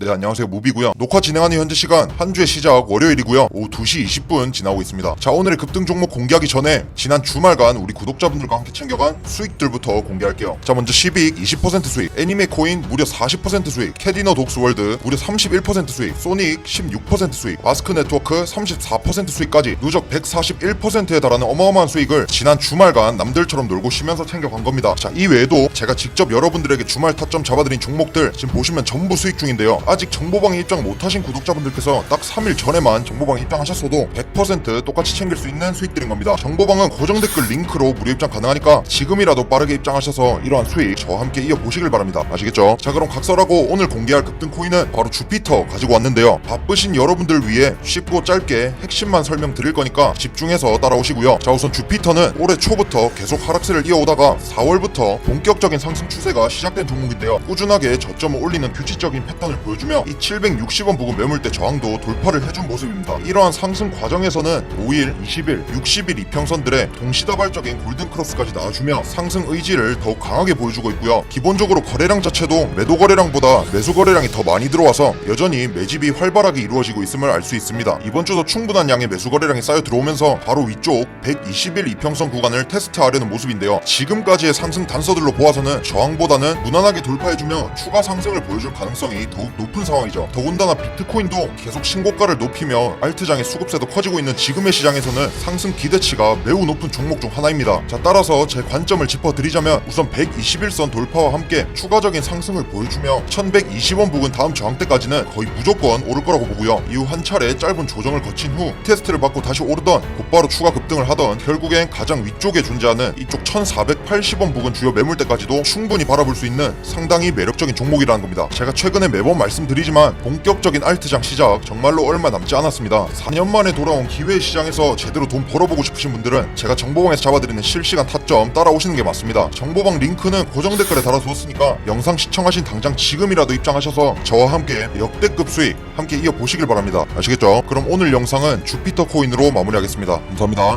네 안녕하세요. 무비고요. 녹화 진행하는 현재 시간 한 주의 시작 월요일이고요. 오후 2시 20분 지나고 있습니다. 자 오늘의 급등 종목 공개하기 전에 지난 주말간 우리 구독자분들과 함께 챙겨간 수익들부터 공개할게요. 자 먼저 시빅 20% 수익 애니메 코인 무려 40% 수익 캐디너 독스월드 무려 31% 수익 소닉 16% 수익 마스크 네트워크 34% 수익까지 누적 141%에 달하는 어마어마한 수익을 지난 주말간 남들처럼 놀고 쉬면서 챙겨간 겁니다. 자 이 외에도 제가 직접 여러분들에게 주말 타점 잡아드린 종목들 지금 보시면 전부 수익 중인데요 아직 정보방에 입장 못하신 구독자분들께서 딱 3일 전에만 정보방에 입장하셨어도 100% 똑같이 챙길 수 있는 수익들인 겁니다. 정보방은 고정 댓글 링크로 무료 입장 가능하니까 지금이라도 빠르게 입장하셔서 이러한 수익 저와 함께 이어보시길 바랍니다. 아시겠죠? 자 그럼 각설하고 오늘 공개할 급등 코인은 바로 주피터 가지고 왔는데요. 바쁘신 여러분들 위해 쉽고 짧게 핵심만 설명드릴 거니까 집중해서 따라오시고요. 자 우선 주피터는 올해 초부터 계속 하락세를 이어오다가 4월부터 본격적인 상승 추세가 시작된 종목인데요. 꾸준하게 저점을 올리는 규칙적인 패턴을 보여 주며 이 760원 부근 매물대 저항도 돌파를 해준 모습입니다. 이러한 상승 과정에서는 5일, 20일, 60일 이평선들의 동시다발적인 골든크로스까지 나와주며 상승 의지를 더욱 강하게 보여주고 있고요. 기본적으로 거래량 자체도 매도 거래량보다 매수 거래량이 더 많이 들어와서 여전히 매집이 활발하게 이루어지고 있음을 알 수 있습니다. 이번 주도 충분한 양의 매수 거래량이 쌓여 들어오면서 바로 위쪽 120일 이평선 구간을 테스트하려는 모습인데요. 지금까지의 상승 단서들로 보아서는 저항보다는 무난하게 돌파해주며 추가 상승을 보여줄 가능성이 더욱 높은 상황이죠. 더군다나 비트코인도 계속 신고가를 높이며 알트장의 수급세도 커지고 있는 지금의 시장에서는 상승 기대치가 매우 높은 종목 중 하나입니다. 자 따라서 제 관점을 짚어드리자면 우선 121선 돌파와 함께 추가적인 상승을 보여주며 1120원 부근 다음 저항대까지는 거의 무조건 오를 거라고 보고요. 이후 한 차례 짧은 조정을 거친 후 테스트를 받고 다시 오르던 곧바로 추가 급등을 하던 결국엔 가장 위쪽에 존재하는 이쪽 1480원 부근 주요 매물대까지도 충분히 바라볼 수 있는 상당히 매력적인 종목이라는 겁니다. 제가 최근에 매번 말씀드리지만 본격적인 알트장 시작 정말로 얼마 남지 않았습니다. 4년 만에 돌아온 기회 시장에서 제대로 돈 벌어보고 싶으신 분들은 제가 정보방에서 잡아드리는 실시간 타점 따라오시는 게 맞습니다. 정보방 링크는 고정 댓글에 달아두었으니까 영상 시청하신 당장 지금이라도 입장하셔서 저와 함께 역대급 수익 함께 이어보시길 바랍니다. 아시겠죠? 그럼 오늘 영상은 주피터 코인으로 마무리하겠습니다. 감사합니다